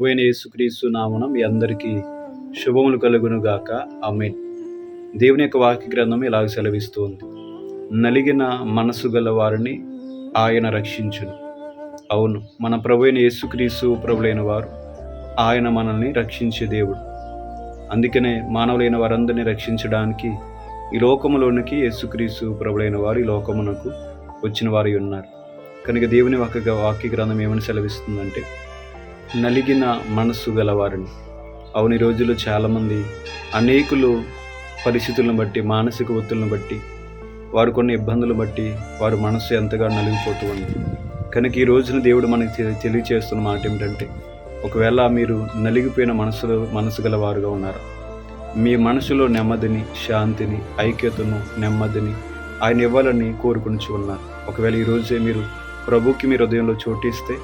పోయిన యేసుక్రీస్తు నామనం మీ అందరికీ శుభములు కలుగును గాక అమీన్ దేవుని యొక్క వాక్య గ్రంథం ఇలాగ సెలవిస్తుంది. నలిగిన మనసు గల వారిని ఆయన రక్షించును. అవును మన ప్రభు అయిన యేసుక్రీస్తు ప్రభులైన వారు ఆయన మనల్ని రక్షించే దేవుడు. అందుకనే మానవులైన వారందరినీ రక్షించడానికి ఈ లోకములోనికి యేసుక్రీస్తు ప్రభులైన వారు ఈ లోకమునకు వచ్చిన వారు ఉన్నారు. కనుక దేవుని వాక్య వాక్య గ్రంథం ఏమని సెలవిస్తుందంటే నలిగిన మనస్సు గలవారిని. అవును ఈ రోజుల్లో చాలామంది అనేకులు పరిస్థితులను బట్టి మానసిక ఒత్తులను బట్టి వారు కొన్ని ఇబ్బందులు బట్టి వారి మనస్సు ఎంతగా నలిగిపోతూ ఉంది. కనుక ఈ రోజున దేవుడు మనకి తెలియచేస్తున్న మాట ఏమిటంటే ఒకవేళ మీరు నలిగిపోయిన మనసులో మనసు గలవారుగా ఉన్నారు? మీ మనసులో నెమ్మదిని శాంతిని ఐక్యతను నెమ్మదిని ఆయన ఇవ్వాలని కోరుకుని ఉన్నారు. ఒకవేళ ఈరోజే మీరు ప్రభుకి మీ హృదయంలో చోటిస్తే